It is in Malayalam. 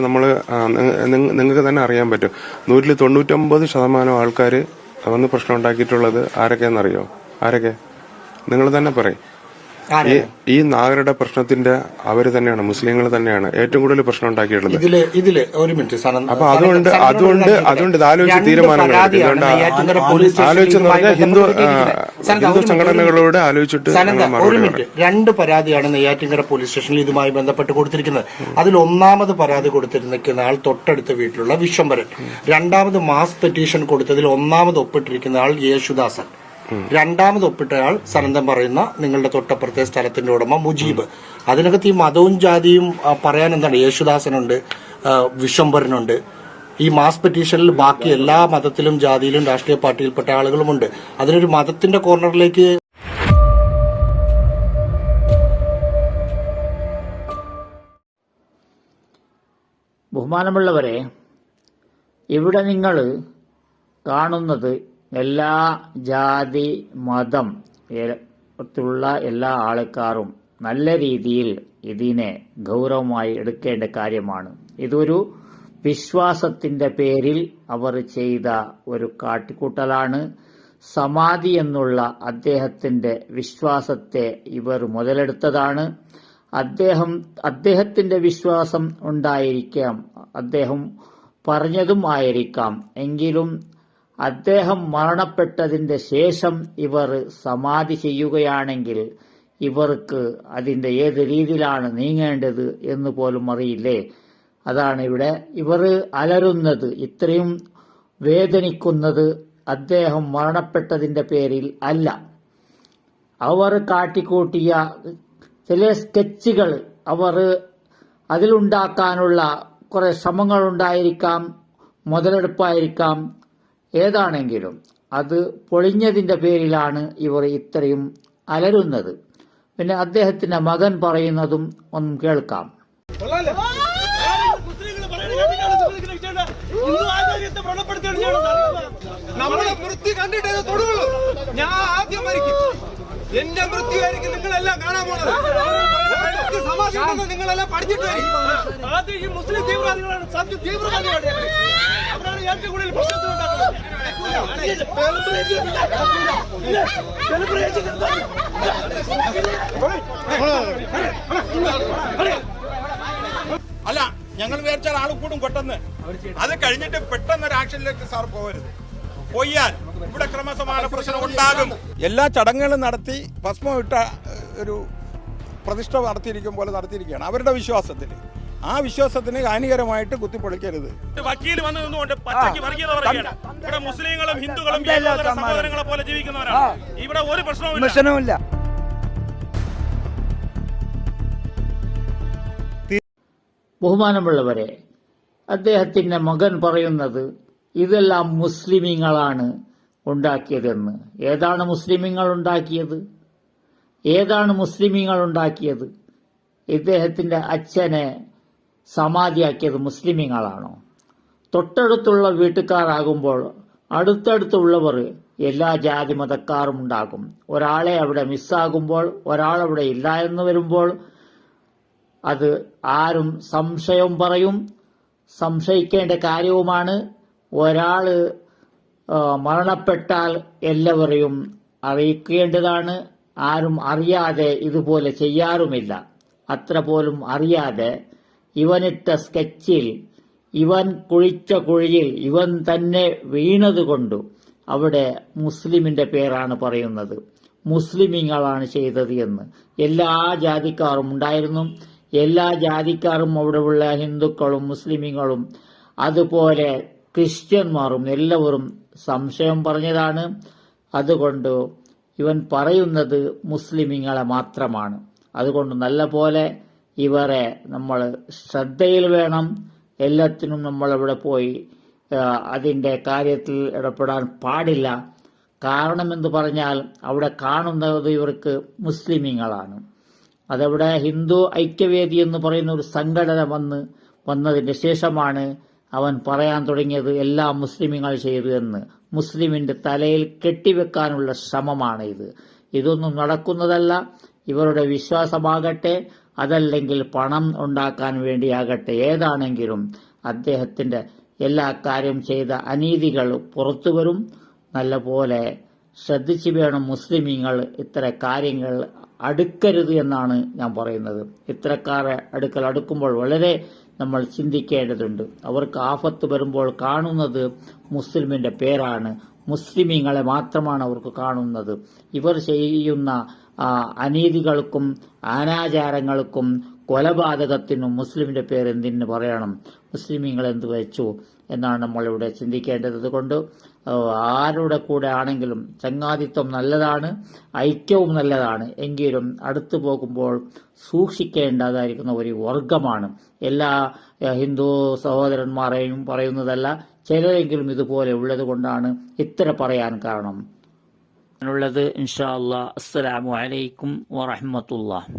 നമ്മൾ നിങ്ങൾക്ക് തന്നെ അറിയാൻ പറ്റും. നൂറ്റിൽ തൊണ്ണൂറ്റൊമ്പത് ശതമാനം ആൾക്കാർ വന്ന് പ്രശ്നം ഉണ്ടാക്കിയിട്ടുള്ളത് ആരൊക്കെയെന്നറിയോ ആരൊക്കെ? നിങ്ങൾ തന്നെ പറയും. ഈ നാഗരുടെ പ്രശ്നത്തിന്റെ അവർ തന്നെയാണ് മുസ്ലിങ്ങൾ തന്നെയാണ് ഏറ്റവും കൂടുതൽ പ്രശ്നം ഉണ്ടാക്കിയിട്ടുള്ളത്. ഇതിൽ ഇതിൽ ഒരു മിനിറ്റ് അപ്പൊ അതുകൊണ്ട് അതുകൊണ്ട് അതുകൊണ്ട് ഇത് ആലോചിച്ച് തീരുമാനങ്ങൾ പരാതിയാണ് എടുക്കുക. പോലീസ് സ്റ്റേഷനിൽ ആലോചിച്ചെന്ന് പറഞ്ഞാൽ ഇതുമായി ഹിന്ദു ഹിന്ദു സംഘടനകളോട് ആലോചിച്ചിട്ട് ഒരു മിനിറ്റ്. രണ്ട് പരാതിയാണ് നെയ്യാറ്റിങ്കര പോലീസ് സ്റ്റേഷനിൽ ഇതുമായി ബന്ധപ്പെട്ട് കൊടുത്തിരിക്കുന്നത്. അതിൽ ഒന്നാമത് പരാതി കൊടുത്തിരിക്കുന്ന ആൾ തൊട്ടടുത്ത വീട്ടിലുള്ള വിശ്വംഭരൻ. രണ്ടാമത് മാസ് പെറ്റീഷൻ കൊടുത്തതിൽ ഒന്നാമത് ഒപ്പിട്ടിരിക്കുന്ന ആൾ യേശുദാസൻ. രണ്ടാമത് ഒപ്പിട്ടയാൾ സനന്തം പറയുന്ന നിങ്ങളുടെ തൊട്ടപ്പുറത്തെ സ്ഥലത്തിന്റെ ഉടമ മുജീബ്. അതിനകത്ത് ഈ മതവും ജാതിയും പറയാൻ എന്താണ്? യേശുദാസനുണ്ട് വിശ്വംഭരനുണ്ട്. ഈ മാസ് പെറ്റീഷനിൽ ബാക്കി എല്ലാ മതത്തിലും ജാതിയിലും രാഷ്ട്രീയ പാർട്ടിയിൽപ്പെട്ട ആളുകളുമുണ്ട്. അതിനൊരു മതത്തിന്റെ കോർണറിലേക്ക് ബഹുമാനമുള്ളവരെ ഇവിടെ നിങ്ങൾ കാണുന്നത് എല്ലാ ജാതി മതം ത്തുള്ള എല്ലാ ആൾക്കാരും നല്ല രീതിയിൽ ഇതിനെ ഗൗരവമായി എടുക്കേണ്ട കാര്യമാണ്. ഇതൊരു വിശ്വാസത്തിന്റെ പേരിൽ അവർ ചെയ്ത ഒരു കാട്ടിക്കൂട്ടലാണ്. സമാധി എന്നുള്ള അദ്ദേഹത്തിന്റെ വിശ്വാസത്തെ ഇവർ മുതലെടുത്തതാണ്. അദ്ദേഹം അദ്ദേഹത്തിന്റെ വിശ്വാസം ഉണ്ടായിരിക്കാം അദ്ദേഹം പറഞ്ഞതും ആയിരിക്കാം. എങ്കിലും അദ്ദേഹം മരണപ്പെട്ടതിന്റെ ശേഷം ഇവർ സമാധി ചെയ്യുകയാണെങ്കിൽ ഇവർക്ക് അതിന്റെ ഏത് രീതിയിലാണ് നീങ്ങേണ്ടത് എന്ന് പോലും അറിയില്ലേ? അതാണ് ഇവിടെ ഇവർ അലരുന്നത് ഇത്രയും വേദനിക്കുന്നത് അദ്ദേഹം മരണപ്പെട്ടതിന്റെ പേരിൽ അല്ല. അവർ കാട്ടിക്കൂട്ടിയ ചില സ്കെച്ചുകൾ അവർ അതിലുണ്ടാക്കാനുള്ള കുറെ ശ്രമങ്ങൾ ഉണ്ടായിരിക്കാം മുതലെടുപ്പായിരിക്കാം. ഏതാണെങ്കിലും അത് പൊളിഞ്ഞതിന്റെ പേരിലാണ് ഇവർ ഇത്രയും അലരുന്നത്. പിന്നെ അദ്ദേഹത്തിന്റെ മകൻ പറയുന്നതും ഒന്നും കേൾക്കാം. നമ്മളെ ഞാൻ ആദ്യം മരിക്കും. എന്റെ വൃത്തിയായിരിക്കും നിങ്ങളെല്ലാം കാണാൻ പോണത്. ഉണ്ടെന്ന് നിങ്ങളെല്ലാം പഠിച്ചിട്ട് വരും. ആദ്യം ഈ മുസ്ലിം തീവ്രവാദികളാണ്. സത്യ തീവ്രവാദികളാണ് അവരാണ് ഏറ്റവും കൂടുതൽ പ്രശ്നത്തിൽ അല്ല ഞങ്ങൾ വിചാരിച്ചാൽ ആൾ കൂടും പെട്ടെന്ന്. അത് കഴിഞ്ഞിട്ട് പെട്ടെന്ന് ഒരു ആക്ഷനിലേക്ക് സാർ പോകരുത്. പോയാൽ ഇവിടെ ക്രമസമാന പ്രശ്നം ഉണ്ടാകും. എല്ലാ ചടങ്ങുകളും നടത്തി ഭസ്മം ഇട്ട ഒരു പ്രതിഷ്ഠ നടത്തിയിരിക്കും പോലെ നടത്തിയിരിക്കുകയാണ് അവരുടെ വിശ്വാസത്തിൽ. ആ വിശ്വാസത്തിന് ഹാനികരമായിട്ട് കുത്തിപ്പൊളിക്കരുത്. വക്കീൽ വന്നു നിന്നുകൊണ്ട് പച്ചയ്ക്ക് വർഗീയത പറയുകയാണ്. ഇവിടെ മുസ്ലിങ്ങളും ഹിന്ദുക്കളും സഹോദരങ്ങളെ പോലെ ജീവിക്കുന്നവരാണ്. ഇവിടെ ഒരു പ്രശ്നവുമില്ല. ബഹുമാനമുള്ളവരെ അദ്ദേഹത്തിന്റെ മകൻ പറയുന്നത് ഇതെല്ലാം മുസ്ലിമീങ്ങളാണ് ഉണ്ടാക്കിയതെന്ന്. ഏതാണ് മുസ്ലിമീങ്ങൾ ഉണ്ടാക്കിയത്? ഏതാണ് മുസ്ലിമീങ്ങൾ ഉണ്ടാക്കിയത് ഇദ്ദേഹത്തിന്റെ അച്ഛനെ സമാധിയാക്കിയത് മുസ്ലിമീങ്ങളാണോ? തൊട്ടടുത്തുള്ള വീട്ടുകാരാകുമ്പോൾ അടുത്തടുത്തുള്ളവർ എല്ലാ ജാതി മതക്കാരും ഉണ്ടാകും. ഒരാളെ അവിടെ മിസ്സാകുമ്പോൾ ഒരാളവിടെ ഇല്ല എന്ന് വരുമ്പോൾ അത് ആരും സംശയം പറയും. സംശയിക്കേണ്ട കാര്യവുമാണ് ഒരാൾ മരണപ്പെട്ടാൽ എല്ലാവരെയും അറിയിക്കേണ്ടതാണ്. ആരും അറിയാതെ ഇതുപോലെ ചെയ്യാറുമില്ല. അത്ര പോലും അറിയാതെ ഇവനിട്ട സ്കെച്ചിൽ ഇവൻ കുഴിച്ച കുഴിയിൽ ഇവൻ തന്നെ വീണതുകൊണ്ടു അവിടെ മുസ്ലിമിന്റെ പേരാണ് പറയുന്നത്. മുസ്ലിമിങ്ങളാണ് ചെയ്തത് എന്ന്. എല്ലാ ജാതിക്കാരും ഉണ്ടായിരുന്നു. എല്ലാ ജാതിക്കാരും അവിടെയുള്ള ഹിന്ദുക്കളും മുസ്ലിമിങ്ങളും അതുപോലെ ക്രിസ്ത്യന്മാരും എല്ലാവരും സംശയം പറഞ്ഞതാണ്. അതുകൊണ്ട് ഇവൻ പറയുന്നത് മുസ്ലിമിങ്ങളെ മാത്രമാണ്. അതുകൊണ്ട് നല്ല പോലെ ഇവരെ നമ്മൾ ശ്രദ്ധയിൽ വേണം. എല്ലാത്തിനും നമ്മൾ അവിടെ പോയി അതിന്റെ കാര്യത്തിൽ ഇടപെടാൻ പാടില്ല. കാരണമെന്ന് പറഞ്ഞാൽ അവിടെ കാണുന്നത് ഇവർക്ക് മുസ്ലിമിങ്ങളാണ്. അതവിടെ ഹിന്ദു ഐക്യവേദി എന്ന് പറയുന്ന ഒരു സംഘടന വന്ന് വന്നതിന് ശേഷമാണ് അവൻ പറയാൻ തുടങ്ങിയത് എല്ലാ മുസ്ലിമിങ്ങൾ ചെയ്തു എന്ന്. മുസ്ലിമിന്റെ തലയിൽ കെട്ടിവെക്കാനുള്ള ശ്രമമാണ് ഇത് ഇതൊന്നും നടക്കുന്നതല്ല. ഇവരുടെ വിശ്വാസമാകട്ടെ അതല്ലെങ്കിൽ പണം ഉണ്ടാക്കാൻ വേണ്ടിയാകട്ടെ ഏതാണെങ്കിലും അദ്ദേഹത്തിന്റെ എല്ലാ കാര്യം ചെയ്ത അനീതികൾ പുറത്തു വരും. നല്ലപോലെ ശ്രദ്ധിച്ചു വേണം മുസ്ലിമീങ്ങൾ ഇത്തരം കാര്യങ്ങൾ അടുക്കരുത് എന്നാണ് ഞാൻ പറയുന്നത്. ഇത്തരക്കാരെ അടുക്കൽ അടുക്കുമ്പോൾ വളരെ നമ്മൾ ചിന്തിക്കേണ്ടതുണ്ട്. അവർക്ക് ആഫത്ത് വരുമ്പോൾ കാണുന്നത് മുസ്ലിമിന്റെ പേരാണ്. മുസ്ലിമീങ്ങളെ മാത്രമാണ് അവർക്ക് കാണുന്നത്. ഇവർ ചെയ്യുന്ന അനീതികൾക്കും അനാചാരങ്ങൾക്കും കൊലപാതകത്തിനും മുസ്ലിമിന്റെ പേര് എന്തിനു പറയണം? മുസ്ലിമീങ്ങൾ എന്ത് വെച്ചു? എന്നാണ് നമ്മളിവിടെ ചിന്തിക്കേണ്ടത്. കൊണ്ട് ആരുടെ കൂടെ ആണെങ്കിലും ചങ്ങാതിത്വം നല്ലതാണ് ഐക്യവും നല്ലതാണ്. എങ്കിലും അടുത്തു പോകുമ്പോൾ സൂക്ഷിക്കേണ്ടതായിരിക്കുന്ന ഒരു വർഗമാണ് എല്ലാ ഹിന്ദു സഹോദരന്മാരെയും പറയുന്നതല്ല ചിലരെങ്കിലും ഇതുപോലെ ഉള്ളത് കൊണ്ടാണ് ഇത്ര പറയാൻ കാരണം. ഉള്ളത് ഇൻഷാ അല്ലാ അസ്സലാമു അലൈക്കും വറഹ്മത്തുള്ളാഹ്.